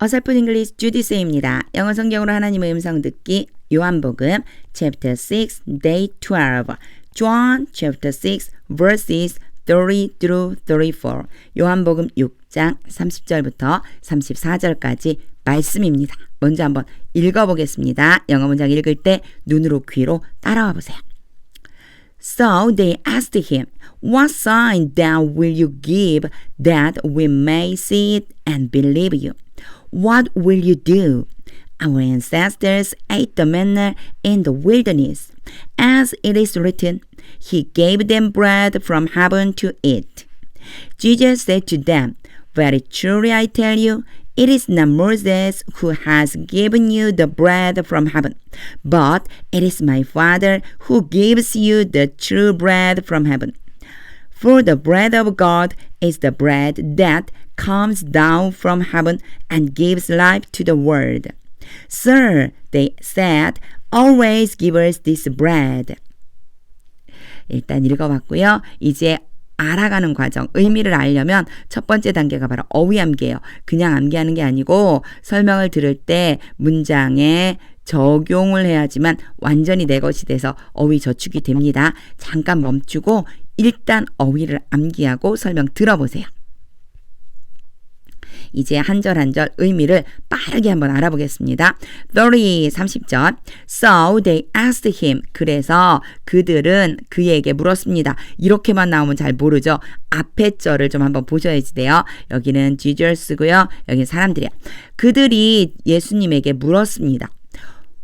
어설픈 잉글리시 주디스입니다. 영어 성경으로 하나님의 음성 듣기 요한복음 chapter 6 day 12 John chapter 6 verses 30 through 34 요한복음 6장 30절부터 34절까지 말씀입니다. 먼저 한번 읽어보겠습니다. 영어 문장 읽을 때 눈으로 귀로 따라와 보세요. So they asked him, What sign then will you give that we may see it and believe you? What will you do? Our ancestors ate the manna in the wilderness. As it is written, He gave them bread from heaven to eat. Jesus said to them, Very truly I tell you, it is not Moses who has given you the bread from heaven, but it is my Father who gives you the true bread from heaven. For the bread of God is the bread that comes down from heaven and gives life to the world. Sir, they said, always give us this bread. 일단 읽어봤고요. 이제 알아가는 과정, 의미를 알려면 첫 번째 단계가 바로 어휘 암기예요. 그냥 암기하는 게 아니고 설명을 들을 때 문장에 적용을 해야지만 완전히 내 것이 돼서 어휘 저축이 됩니다. 잠깐 멈추고 일단 어휘를 암기하고 설명 들어보세요. 이제 한 절 한 절 의미를 빠르게 한번 알아보겠습니다. 30, 30절. So they asked him. 그래서 그들은 그에게 물었습니다. 이렇게만 나오면 잘 모르죠. 앞에 절을 좀 한번 보셔야지 돼요. 여기는 Jesus고요. 여기는 사람들이야. 그들이 예수님에게 물었습니다.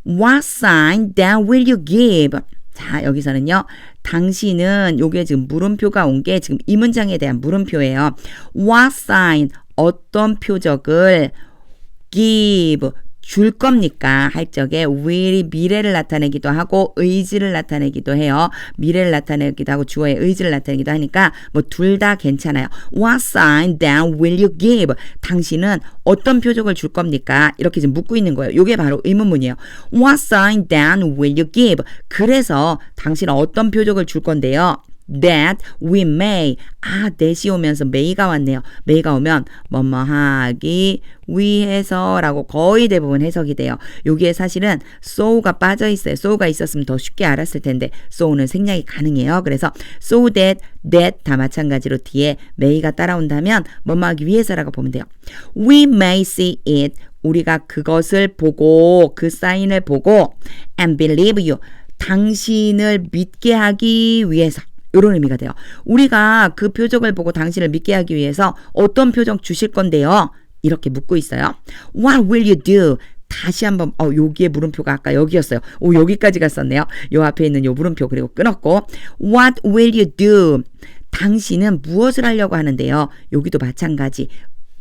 What sign then will you give? 자, 여기서는요. 당신은 요게 지금 물음표가 온 게 지금 이 문장에 대한 물음표예요. What sign 어떤 표적을 give 줄 겁니까? 할 적에 will이 미래를 나타내기도 하고 의지를 나타내기도 해요. 미래를 나타내기도 하고 주어의 의지를 나타내기도 하니까 뭐 둘 다 괜찮아요. What sign then will you give? 당신은 어떤 표적을 줄 겁니까? 이렇게 지금 묻고 있는 거예요. 이게 바로 의문문이에요. What sign then will you give? 그래서 당신은 어떤 표적을 줄 건데요. That we may 아 that이 오면서 may가 왔네요. may가 오면 뭐뭐 하기 위해서라고 거의 대부분 해석이 돼요. 여기에 사실은 so가 빠져 있어요. so가 있었으면 더 쉽게 알았을 텐데 so는 생략이 가능해요. 그래서 so that that 다 마찬가지로 뒤에 may가 따라온다면 뭐뭐 하기 위해서라고 보면 돼요. we may see it 우리가 그것을 보고 그 사인을 보고 and believe you 당신을 믿게 하기 위해서 이런 의미가 돼요. 우리가 그 표적을 보고 당신을 믿게 하기 위해서 어떤 표적 주실 건데요? 이렇게 묻고 있어요. What will you do? 다시 한번 어 여기에 물음표가 아까 여기였어요. 오 여기까지 갔었네요. 요 앞에 있는 요 물음표 그리고 끊었고 What will you do? 당신은 무엇을 하려고 하는데요? 여기도 마찬가지.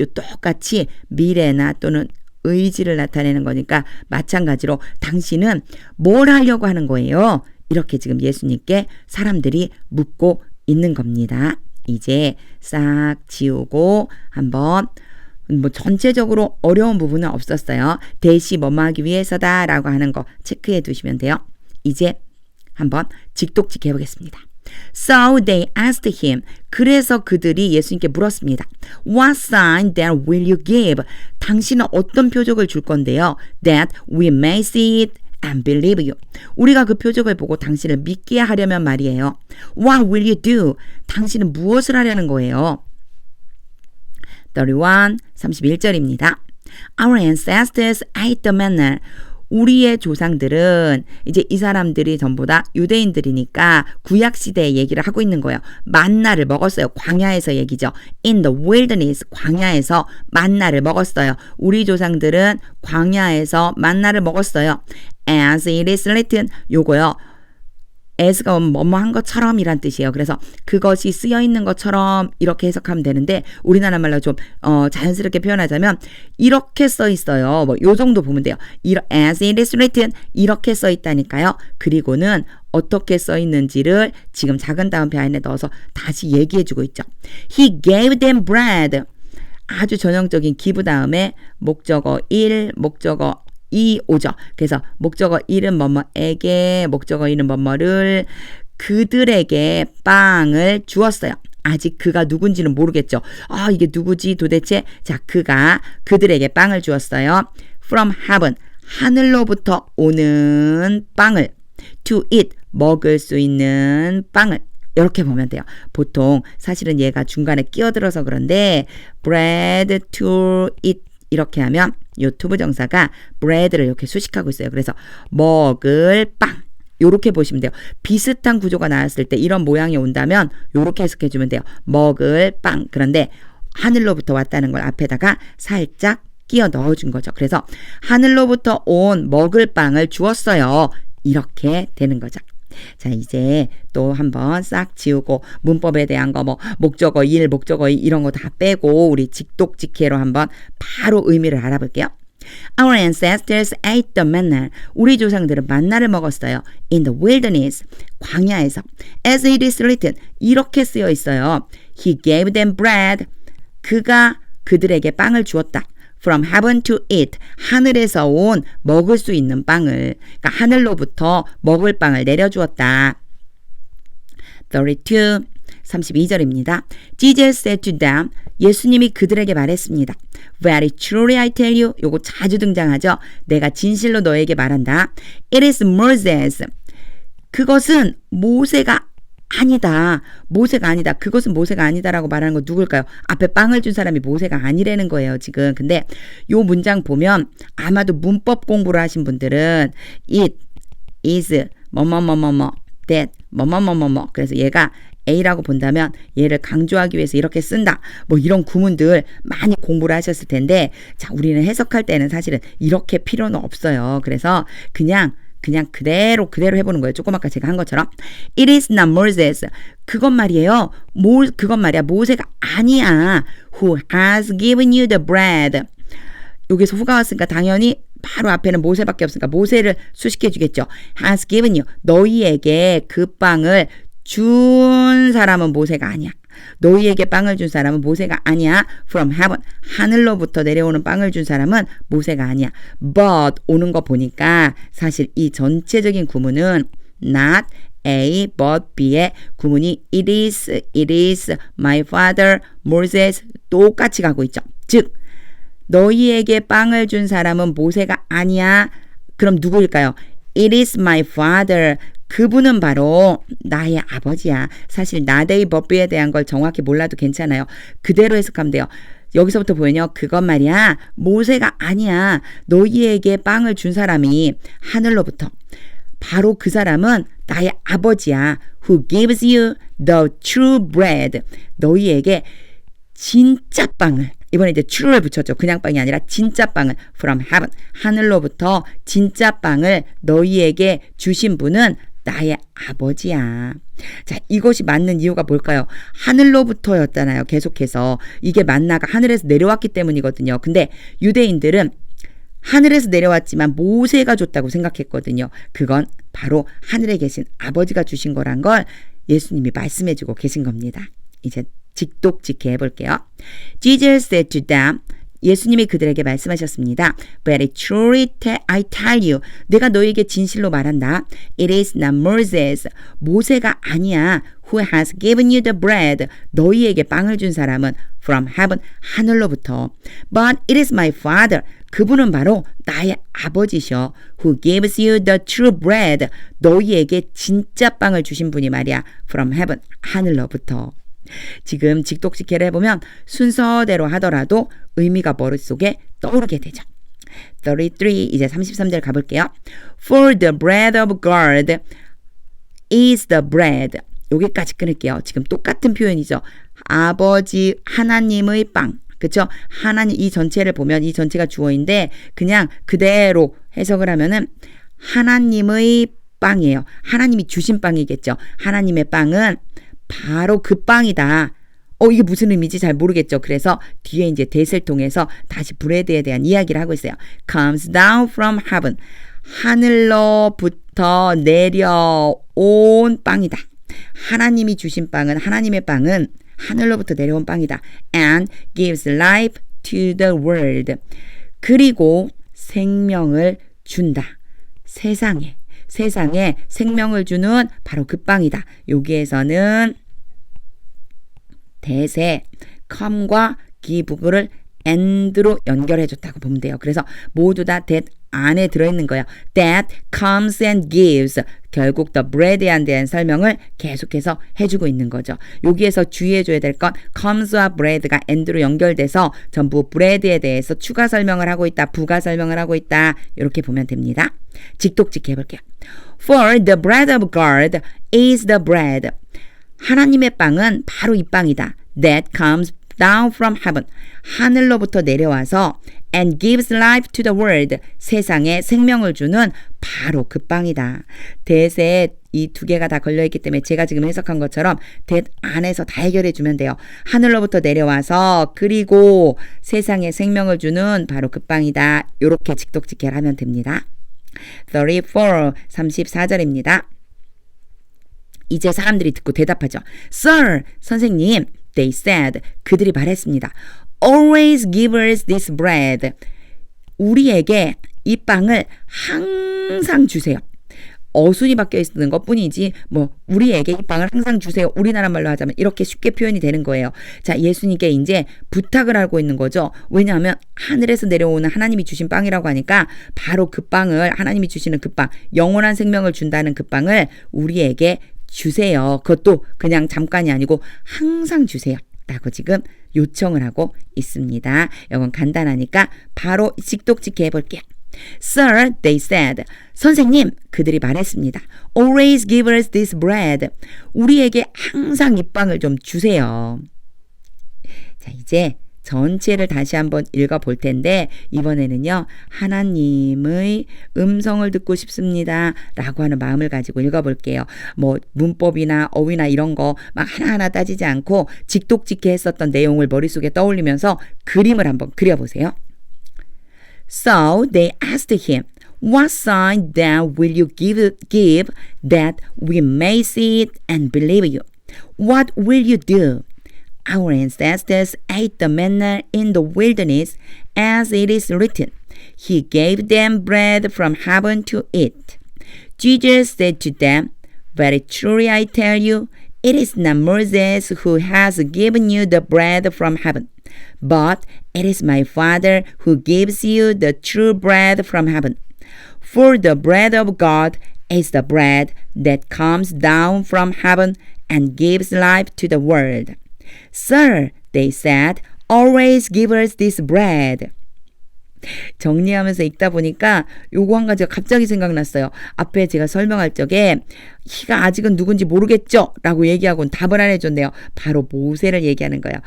요 똑같이 미래나 또는 의지를 나타내는 거니까 마찬가지로 당신은 뭘 하려고 하는 거예요? 이렇게 지금 예수님께 사람들이 묻고 있는 겁니다. 이제 싹 지우고 한번 뭐 전체적으로 어려운 부분은 없었어요. 대시 뭐뭐하기 위해서다라고 하는 거 체크해 두시면 돼요. 이제 한번 직독직 해보겠습니다. So they asked him. 그래서 그들이 예수님께 물었습니다. What sign then will you give? 당신은 어떤 표적을 줄 건데요? That we may see it and believe you. 우리가 그 표적을 보고 당신을 믿게 하려면 말이에요. What will you do? 당신은 무엇을 하려는 거예요? 31, 31절입니다. Our ancestors ate the manna. 우리의 조상들은 이제 이 사람들이 전부 다 유대인들이니까 구약 시대의 얘기를 하고 있는 거예요. 만나를 먹었어요. 광야에서 얘기죠. In the wilderness 광야에서 만나를 먹었어요. 우리 조상들은 광야에서 만나를 먹었어요. As it is written 요거요. as가 뭐뭐 한 것처럼 이란 뜻이에요. 그래서 그것이 쓰여 있는 것처럼 이렇게 해석하면 되는데 우리나라 말로 좀 어, 자연스럽게 표현하자면 이렇게 써 있어요. 뭐 요 정도 보면 돼요. as it is written 이렇게 써 있다니까요. 그리고는 어떻게 써 있는지를 지금 작은 다음표 안에 넣어서 다시 얘기해 주고 있죠. He gave them bread. 아주 전형적인 기부 다음에 목적어 1, 목적어 이 오죠. 그래서 목적어 1은 뭐뭐에게, 목적어 2는 뭐뭐를 그들에게 빵을 주었어요. 아직 그가 누군지는 모르겠죠. 아, 이게 누구지 도대체? 자, 그가 그들에게 빵을 주었어요. from heaven. 하늘로부터 오는 빵을 to eat. 먹을 수 있는 빵을 이렇게 보면 돼요. 보통 사실은 얘가 중간에 끼어들어서 그런데 bread to eat 이렇게 하면 요 투부 정사가 bread를 이렇게 수식하고 있어요. 그래서 먹을 빵 요렇게 보시면 돼요. 비슷한 구조가 나왔을 때 이런 모양이 온다면 요렇게 해석해 주면 돼요. 먹을 빵. 그런데 하늘로부터 왔다는 걸 앞에다가 살짝 끼어 넣어 준 거죠. 그래서 하늘로부터 온 먹을 빵을 주었어요. 이렇게 되는 거죠. 자, 이제 또 한번 싹 지우고 문법에 대한 거 뭐 목적어 일, 목적어 이 이런 거 다 빼고 우리 직독직해로 한번 바로 의미를 알아볼게요. Our ancestors ate the manna. 우리 조상들은 만나를 먹었어요. In the wilderness. 광야에서. As it is written. 이렇게 쓰여 있어요. He gave them bread. 그가 그들에게 빵을 주었다. From heaven to eat. 하늘에서 온 먹을 수 있는 빵을. 그러니까 하늘로부터 먹을 빵을 내려주었다. 32. 32절입니다. Jesus said to them, 예수님이 그들에게 말했습니다. Very truly I tell you, 요거 자주 등장하죠. 내가 진실로 너에게 말한다. It is Moses. 그것은 모세가 아니다. 모세가 아니다. 그것은 모세가 아니다라고 말하는 거 누굴까요? 앞에 빵을 준 사람이 모세가 아니라는 거예요, 지금. 근데 요 문장 보면 아마도 문법 공부를 하신 분들은 it is 뭐뭐뭐뭐뭐 that 뭐뭐뭐뭐뭐 그래서 얘가 A라고 본다면 얘를 강조하기 위해서 이렇게 쓴다. 뭐 이런 구문들 많이 공부를 하셨을 텐데 자, 우리는 해석할 때는 사실은 이렇게 필요는 없어요. 그래서 그냥 그냥 그대로 그대로 해보는 거예요. 조금 아까 제가 한 것처럼 It is not Moses. 그것 말이에요. 모 그것 말이야. 모세가 아니야. Who has given you the bread. 여기서 후가 왔으니까 당연히 바로 앞에는 모세밖에 없으니까 모세를 수식해 주겠죠. has given you. 너희에게 그 빵을 준 사람은 모세가 아니야. 너희에게 빵을 준 사람은 모세가 아니야. From heaven. 하늘로부터 내려오는 빵을 준 사람은 모세가 아니야. But 오는 거 보니까 사실 이 전체적인 구문은 not A but B의 구문이 it is, it is, my father, Moses 똑같이 가고 있죠. 즉 너희에게 빵을 준 사람은 모세가 아니야. 그럼 누구일까요? It is my father. 그분은 바로 나의 아버지야. 사실 나데이 법비에 대한 걸 정확히 몰라도 괜찮아요. 그대로 해석하면 돼요. 여기서부터 보면요. 그것 말이야. 모세가 아니야. 너희에게 빵을 준 사람이 하늘로부터. 바로 그 사람은 나의 아버지야. Who gives you the true bread. 너희에게 진짜 빵을 이번에 이제 true를 붙였죠. 그냥 빵이 아니라 진짜 빵을 from heaven 하늘로부터 진짜 빵을 너희에게 주신 분은 나의 아버지야. 자, 이것이 맞는 이유가 뭘까요? 하늘로부터였잖아요. 계속해서. 이게 만나가 하늘에서 내려왔기 때문이거든요. 근데 유대인들은 하늘에서 내려왔지만 모세가 줬다고 생각했거든요. 그건 바로 하늘에 계신 아버지가 주신 거란 걸 예수님이 말씀해 주고 계신 겁니다. 이제 직독직해 해볼게요. Jesus said to them, 예수님이 그들에게 말씀하셨습니다. Very truly I tell you. 내가 너에게 진실로 말한다. It is not Moses. 모세가 아니야. Who has given you the bread. 너희에게 빵을 준 사람은 from heaven. 하늘로부터. But it is my father. 그분은 바로 나의 아버지셔. Who gives you the true bread. 너희에게 진짜 빵을 주신 분이 말이야. From heaven. 하늘로부터. 지금 직독직해를 해보면 순서대로 하더라도 의미가 머릿속에 떠오르게 되죠. 33 이제 33절 가볼게요. For the bread of God is the bread. 여기까지 끊을게요. 지금 똑같은 표현이죠. 아버지 하나님의 빵. 그쵸? 하나님 이 전체를 보면 이 전체가 주어인데 그냥 그대로 해석을 하면은 하나님의 빵이에요. 하나님이 주신 빵이겠죠. 하나님의 빵은 바로 그 빵이다. 어, 이게 무슨 의미지 잘 모르겠죠. 그래서 뒤에 이제 대을 통해서 다시 브레드에 대한 이야기를 하고 있어요. comes down from heaven. 하늘로부터 내려온 빵이다. 하나님이 주신 빵은 하나님의 빵은 하늘로부터 내려온 빵이다. and gives life to the world. 그리고 생명을 준다. 세상에 세상에 생명을 주는 바로 그 빵이다. 여기에서는 대세 come과 give를 and로 연결해 줬다고 보면 돼요. 그래서 모두 다 that 안에 들어있는 거예요. That comes and gives. 결국 the bread에 대한 설명을 계속해서 해주고 있는 거죠. 여기에서 주의해줘야 될 건 comes와 bread가 and로 연결돼서 전부 bread에 대해서 추가 설명을 하고 있다, 부가 설명을 하고 있다. 이렇게 보면 됩니다. 직독직 해볼게요. For the bread of God is the bread. 하나님의 빵은 바로 이 빵이다. That comes down from heaven. 하늘로부터 내려와서 and gives life to the world. 세상에 생명을 주는 바로 그 빵이다. 대세에 이두 개가 다 걸려있기 때문에 제가 지금 해석한 것처럼 대 안에서 다 해결해 주면 돼요. 하늘로부터 내려와서 그리고 세상에 생명을 주는 바로 그 빵이다. 이렇게 직독직해를 하면 됩니다. 34, 34절입니다. 이제 사람들이 듣고 대답하죠. Sir, 선생님, they said, 그들이 말했습니다. Always give us this bread. 우리에게 이 빵을 항상 주세요. 어순이 바뀌어 있는 것 뿐이지, 뭐, 우리에게 이 빵을 항상 주세요. 우리나라 말로 하자면 이렇게 쉽게 표현이 되는 거예요. 자, 예수님께 이제 부탁을 하고 있는 거죠. 왜냐하면 하늘에서 내려오는 하나님이 주신 빵이라고 하니까 바로 그 빵을, 하나님이 주시는 그 빵, 영원한 생명을 준다는 그 빵을 우리에게 주세요. 그것도 그냥 잠깐이 아니고 항상 주세요. 라고 지금 요청을 하고 있습니다. 이건 간단하니까 바로 직독직해 해볼게요. Sir, they said. 선생님, 그들이 말했습니다. Always give us this bread. 우리에게 항상 이 빵을 좀 주세요. 자, 이제 전체를 다시 한번 읽어 볼 텐데, 이번에는요, 하나님의 음성을 듣고 싶습니다. 라고 하는 마음을 가지고 읽어 볼게요. 뭐, 문법이나 어휘나 이런 거 막 하나하나 따지지 않고 직독직해 했었던 내용을 머릿속에 떠올리면서 그림을 한번 그려 보세요. So they asked him, What sign then will you give, give that we may see it and believe you? What will you do? Our ancestors ate the manna in the wilderness, as it is written, He gave them bread from heaven to eat. Jesus said to them, Very truly I tell you, it is not Moses who has given you the bread from heaven, but it is my Father who gives you the true bread from heaven. For the bread of God is the bread that comes down from heaven and gives life to the world. Sir, they said, always give us this bread. 정리하면서 읽다 보니까 요거 한 가지가 갑자기 생각났어요. 앞에 제가 설명할 적에 희가 아직은 누군지 모르겠죠? 라고 얘기하고는 답을 안 해줬네요. 바로 모세를 얘기하는 거예요.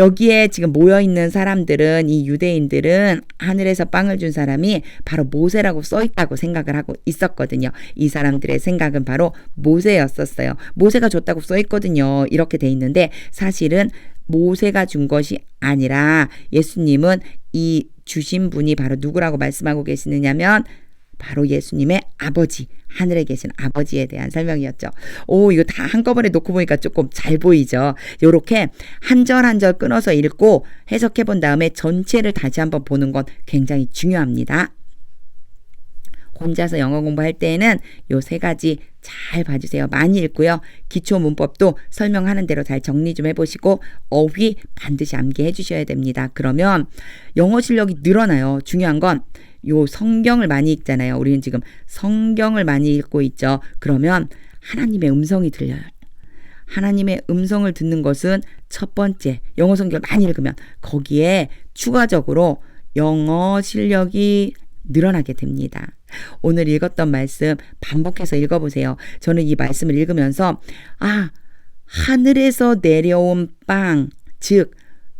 여기에 지금 모여 있는 사람들은 이 유대인들은 하늘에서 빵을 준 사람이 바로 모세라고 써 있다고 생각을 하고 있었거든요. 이 사람들의 생각은 바로 모세였었어요. 모세가 줬다고 써 있거든요. 이렇게 돼 있는데 사실은 모세가 준 것이 아니라 예수님은 이 주신 분이 바로 누구라고 말씀하고 계시느냐면 바로 예수님의 아버지, 하늘에 계신 아버지에 대한 설명이었죠. 오, 이거 다 한꺼번에 놓고 보니까 조금 잘 보이죠. 요렇게 한 절 한 절 끊어서 읽고 해석해 본 다음에 전체를 다시 한번 보는 건 굉장히 중요합니다. 혼자서 영어 공부할 때에는 요 세 가지 잘 봐주세요. 많이 읽고요. 기초 문법도 설명하는 대로 잘 정리 좀 해보시고 어휘 반드시 암기해 주셔야 됩니다. 그러면 영어 실력이 늘어나요. 중요한 건 요 성경을 많이 읽잖아요. 우리는 지금 성경을 많이 읽고 있죠. 그러면 하나님의 음성이 들려요. 하나님의 음성을 듣는 것은 첫 번째 영어 성경을 많이 읽으면 거기에 추가적으로 영어 실력이 늘어나게 됩니다. 오늘 읽었던 말씀 반복해서 읽어보세요. 저는 이 말씀을 읽으면서 아 하늘에서 내려온 빵, 즉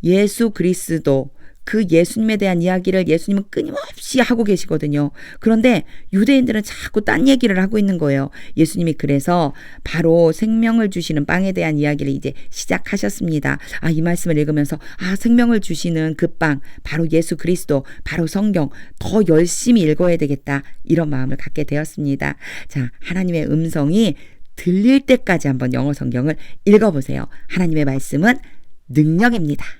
예수 그리스도 그 예수님에 대한 이야기를 예수님은 끊임없이 하고 계시거든요. 그런데 유대인들은 자꾸 딴 얘기를 하고 있는 거예요. 예수님이 그래서 바로 생명을 주시는 빵에 대한 이야기를 이제 시작하셨습니다. 아, 이 말씀을 읽으면서 아, 생명을 주시는 그 빵, 바로 예수 그리스도, 바로 성경 더 열심히 읽어야 되겠다. 이런 마음을 갖게 되었습니다. 자, 하나님의 음성이 들릴 때까지 한번 영어 성경을 읽어보세요. 하나님의 말씀은 능력입니다.